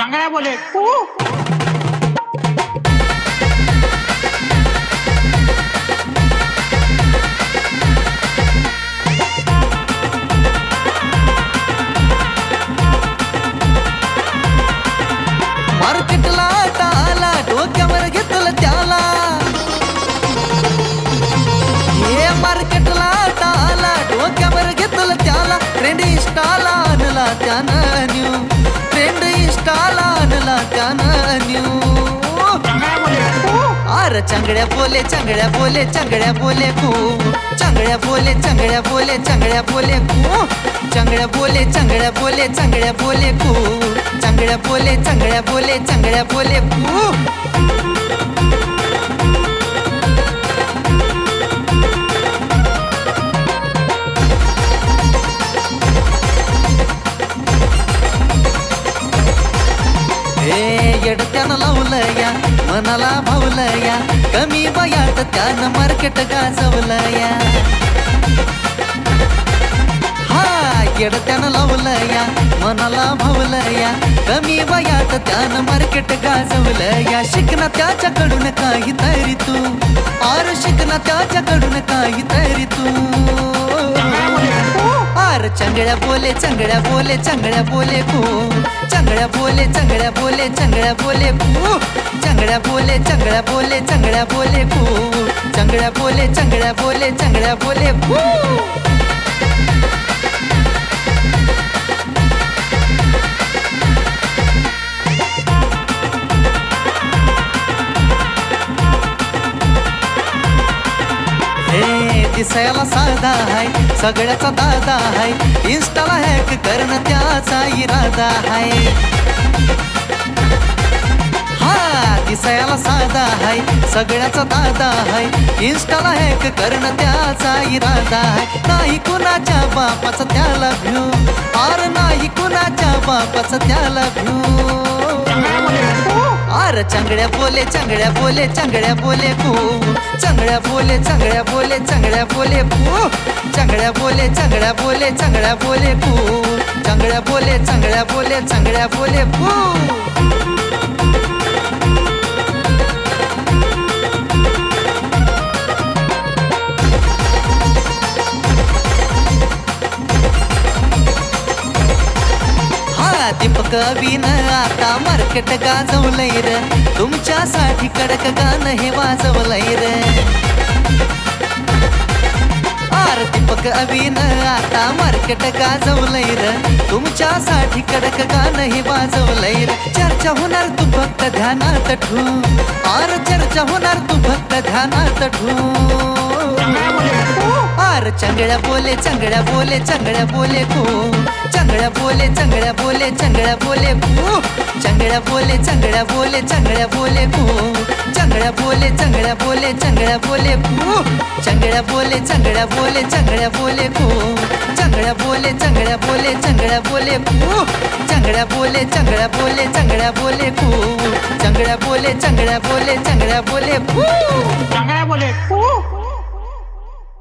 चांगल्या बोले. मार्केटला आता आला डोक्यावर घेतलं त्याला. हे मार्केटला आता आला डोक्यावर घेतलं त्याला. आणला त्यानं. आणला न्यू। आर चांगड्या बोले चांगड्या बोले चांगड्या बोले खू चांगड्या बोले चांगड्या बोले चांगड्या बोले खू चांगड्या बोले चांगड्या बोले चांगड्या बोले खू चांगड्या बोले चांगड्या बोले चांगड्या बोले खू हे त्यानं लावलं या मनाला भावलं या कमी वयात त्यानं मार्केट गाजवलं या हा येड त्यानं लावलं या मनाला भावलं या कमी वयात त्यानं मार्केट गाजवलं या शिकना त्याच्याकडून काही तरी तू आर शिकना त्याच्याकडून काही तरी तू. आर बोले चंगडा बोले चंगड्या बोले खू चंगड्या बोले चंगडा बोले चंगड्या बोले खू चंगडा बोले चंगड्या बोले चंगडा बोले खू चंगडा बोले चंगडा बोले चंगडा बोले खू दिसायला साधा हाय सगळ्याचा दादा हाय. इन्स्टाला हॅक करणं त्याचा इरादा हाय. हा दिसायला साधा हाय सगळ्याचा दादा हाय. इन्स्टाला हॅक करणं त्याचा इरादा हाय. नाही कुणाच्या बापाचा त्याला भ्यू आर नाही कुणाच्या बापाचा त्याला भ्यू आर चांगड्या बोले चांगड्या बोले चांगड्या बोले पू. चांगड्या बोले चांगड्या बोले चांगड्या बोले पू. चांगड्या बोले चांगड्या बोले चांगड्या बोले पू. चांगड्या बोले चांगड्या बोले चांगड्या बोले पू. दीपक अभिन आता मार्केट गाजवलंय र. तुमच्यासाठी कडक गाणं हे वाजवलंय र. आर दीपक अभिन आता मार्केट गाजवलंय र. तुमच्यासाठी कडक गाणं हे वाजवलंय र. चर्चा होणार तू फक्त ध्यानात ठू आर चर्चा होणार तू फक्त ध्यानात ठू आर चंगड्या बोले चंगड्या बोले चंगड्या बोले खू चंगड्या बोले चंगड्या बोले चंगड्या बोले खू चंगड्या बोले चंगड्या बोले चंगड्या बोले खू चंगड्या बोले चंगड्या बोले चंगड्या बोले खू चंगड्या बोले चंगड्या बोले चंगड्या बोले खू चंगड्या बोले चंगड्या बोले चंगड्या बोले खू चंगड्या बोले चंगड्या बोले चंगड्या बोले खू चंगड्या बोले चंगड्या बोले चंगड्या बोले खू चांगल्या बोले